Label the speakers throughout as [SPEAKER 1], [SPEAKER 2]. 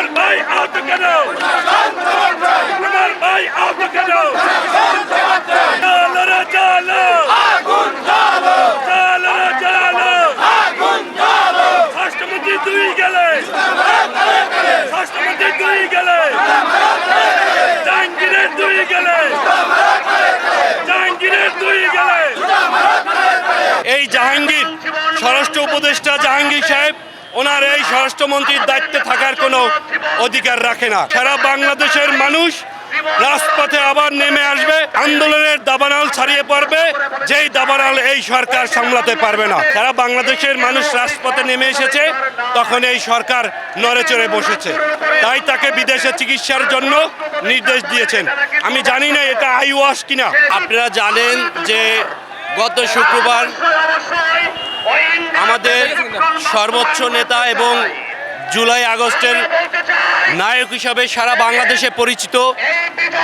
[SPEAKER 1] আমার ভাই আহত কেন আমার ভাই আহত কেন চালো রে চালো চালো রে চালো রাষ্ট্রপতি দুই গেলে রাষ্ট্রপতি দুই গেলে জাহাঙ্গীরের দুই গেলে জাহাঙ্গীরের দুই গেলে এই জাহাঙ্গীর স্বরাষ্ট্র উপদেষ্টা জাহাঙ্গীর সাহেব ওনার এই স্বরাষ্ট্রমন্ত্রীর দায়িত্বে থাকার কোনো অধিকার রাখে না। সারা বাংলাদেশের মানুষ রাজপথে আবার নেমে আসবে, আন্দোলনের দাবানাল ছাড়িয়ে পড়বে, যেই দাবানাল এই সরকার সামলাতে পারবে না। সারা বাংলাদেশের মানুষ রাজপথে নেমে এসেছে, তখন এই সরকার নড়ে চড়ে বসেছে। তাই তাকে বিদেশে চিকিৎসার জন্য নির্দেশ দিয়েছেন। আমি জানি না এটা আই ওয়াশ কিনা। আপনারা জানেন যে গত শুক্রবার আমাদের সর্বোচ্চ নেতা এবং জুলাই আগস্টের নায়ক হিসাবে সারা বাংলাদেশে পরিচিত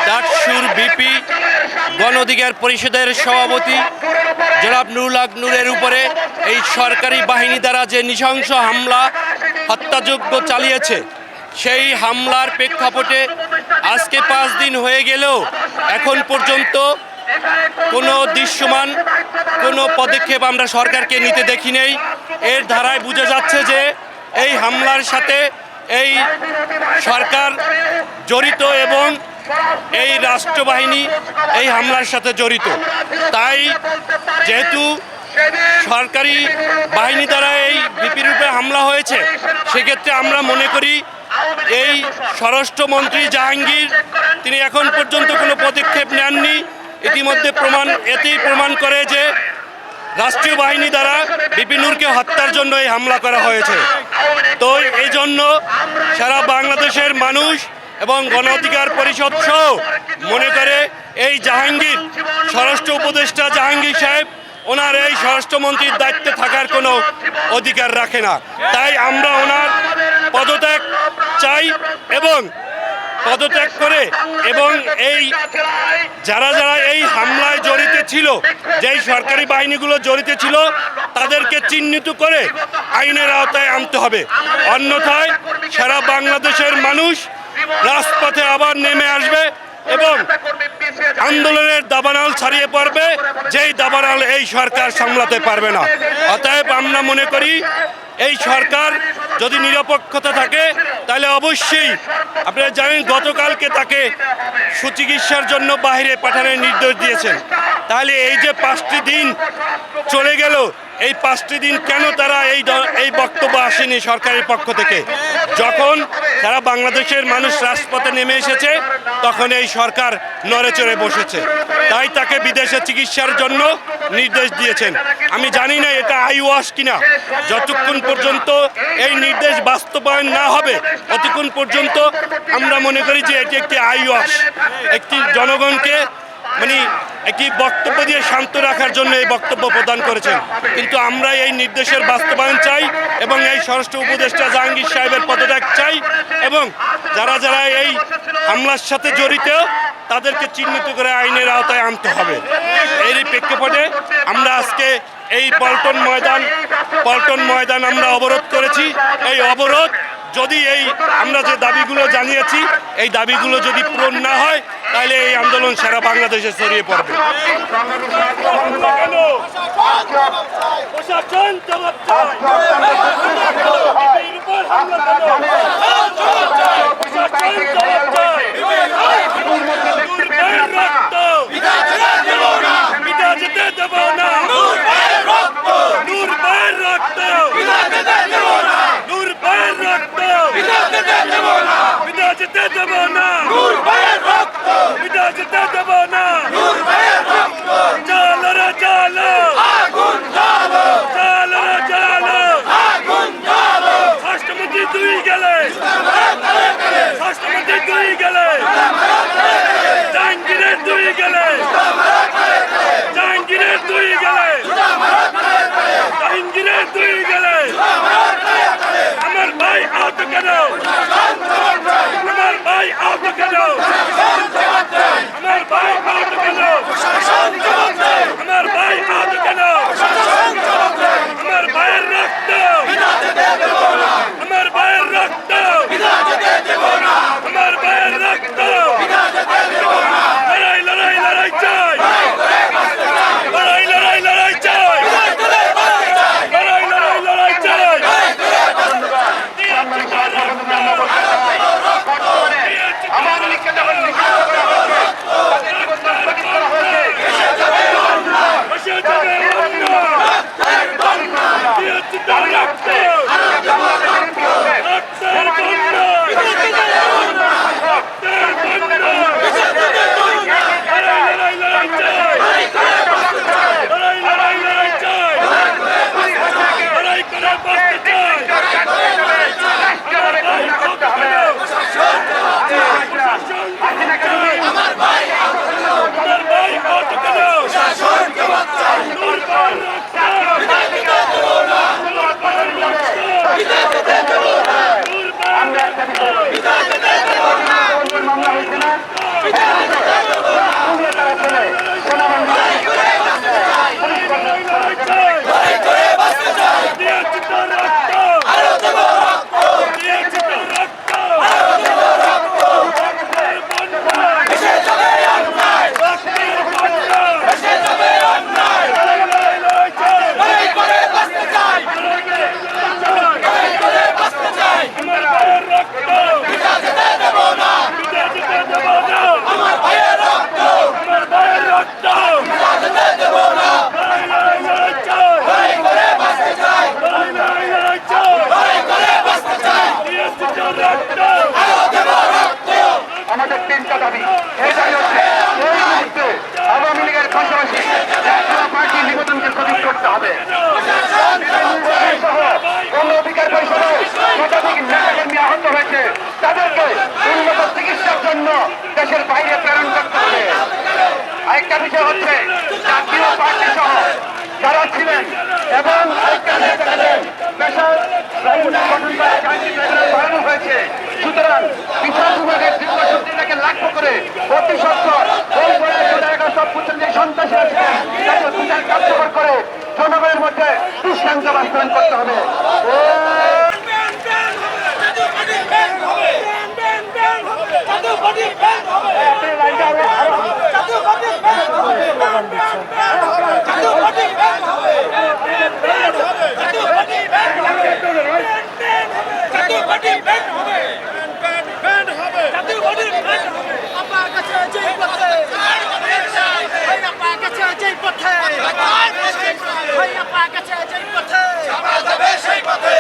[SPEAKER 1] ডাকসুর বিপি গণ অধিকার পরিষদের সভাপতি জনাব নুরুল হক নূরের উপরে এই সরকারি বাহিনী দ্বারা যে নৃশংস হামলা হত্যাযজ্ঞ চালিয়েছে, সেই হামলার প্রেক্ষাপটে আজকে পাঁচ দিন হয়ে গেলেও এখন পর্যন্ত কোনো দৃশ্যমান, কোনো পদক্ষেপ আমরা সরকারকে নিতে দেখি নেই। এর ধারায় বোঝা যাচ্ছে যে এই হামলার সাথে এই সরকার জড়িত এবং এই রাষ্ট্রবাহিনী এই হামলার সাথে জড়িত। তাই যেহেতু সরকারি বাহিনী দ্বারা এই বিপি রূপে হামলা হয়েছে, সেক্ষেত্রে আমরা মনে করি এই স্বরাষ্ট্রমন্ত্রী জাহাঙ্গীর, তিনি এখন পর্যন্ত কোনো পদক্ষেপ নেননি। ইতিমধ্যে প্রমাণ এতেই প্রমাণ করে যে রাষ্ট্রীয় বাহিনী দ্বারা বিপিনুরকে হত্যার জন্য এই হামলা করা হয়েছে। তো এই জন্য সারা বাংলাদেশের মানুষ এবং গণ অধিকার পরিষদ সহ মনে করে এই জাহাঙ্গীর, স্বরাষ্ট্র উপদেষ্টা জাহাঙ্গীর সাহেব, ওনার এই স্বরাষ্ট্রমন্ত্রীর দায়িত্বে থাকার কোনো অধিকার রাখে না। তাই আমরা ওনার পদত্যাগ চাই এবং পদত্যাগ করে এবং এই যারা যারা এই হামলায় জড়িত ছিল, যেই সরকারি বাহিনীগুলো জড়িত ছিল, তাদেরকে চিহ্নিত করে আইনের আওতায় আনতে হবে। অন্যথায় সারা বাংলাদেশের মানুষ রাজপথে আবার নেমে আসবে। এবং আন্দোলনের দাবানাল ছাড়িয়ে পড়বে যেই দাবানাল এই সরকার সামলাতে পারবে না। অতএব আমরা মনে করি এই সরকার যদি নিরপেক্ষতা থাকে তাহলে অবশ্যই আপনারা জানেন গতকালকে তাকে সুচিকিৎসার জন্য বাইরে পাঠানোর নির্দেশ দিয়েছেন। তাহলে এই যে পাঁচটি দিন চলে গেল এই পাঁচটি দিন কেন তারা এই এই বক্তব্য আসেনি সরকারের পক্ষ থেকে? যখন সারা বাংলাদেশের মানুষ রাজপথে নেমে এসেছে, তখন এই সরকার নড়ে চড়ে বসেছে। তাই তাকে বিদেশে চিকিৎসার জন্য নির্দেশ দিয়েছেন। আমি জানি না এটা আই ওয়াশ কিনা। যতক্ষণ পর্যন্ত এই নির্দেশ বাস্তবায়ন না হবে, ততক্ষণ পর্যন্ত আমরা মনে করি যে এটি একটি আই ওয়াশ। একটি জনগণকে মানে একটি বক্তব্য দিয়ে শান্ত রাখার জন্য এই বক্তব্য প্রদান করেছেন। কিন্তু আমরা এই নির্দেশের বাস্তবায়ন চাই এবং এই স্বরাষ্ট্র উপদেষ্টা জাহাঙ্গীর সাহেবের পদত্যাগ চাই এবং যারা যারা এই হামলার সাথে জড়িত, তাদেরকে চিহ্নিত করে আইনের আওতায় আনতে হবে। এরই প্রেক্ষাপটে আমরা আজকে এই পল্টন ময়দান পল্টন ময়দান আমরা অবরোধ করেছি। এই অবরোধ যদি এই আমরা যে দাবিগুলো জানিয়েছি, এই দাবিগুলো যদি পূরণ না হয় তাহলে এই আন্দোলন সারা বাংলাদেশে ছড়িয়ে পড়বে। জবাব পিতা যেতে দেব না। চালো রে চালো। আগুন জ্বালো চালো রে চালো। আগুন জ্বালো রাষ্ট্রপতি দুই গেলে। রাষ্ট্রপতি দুই গেলে। জাহাঙ্গীরের দুই গেলে। জাহাঙ্গীরের দুই গেলে। জাহাঙ্গীরের দুই গেলে। আমার ভাই আহত কেন? আমার ভাই আহত কেন?
[SPEAKER 2] পর্যন্ত করে জনগণের মধ্যে দৃষ্টান্ত বাস্তবায়ন করতে হবে। হবে ডাকা যায় সেই পথে।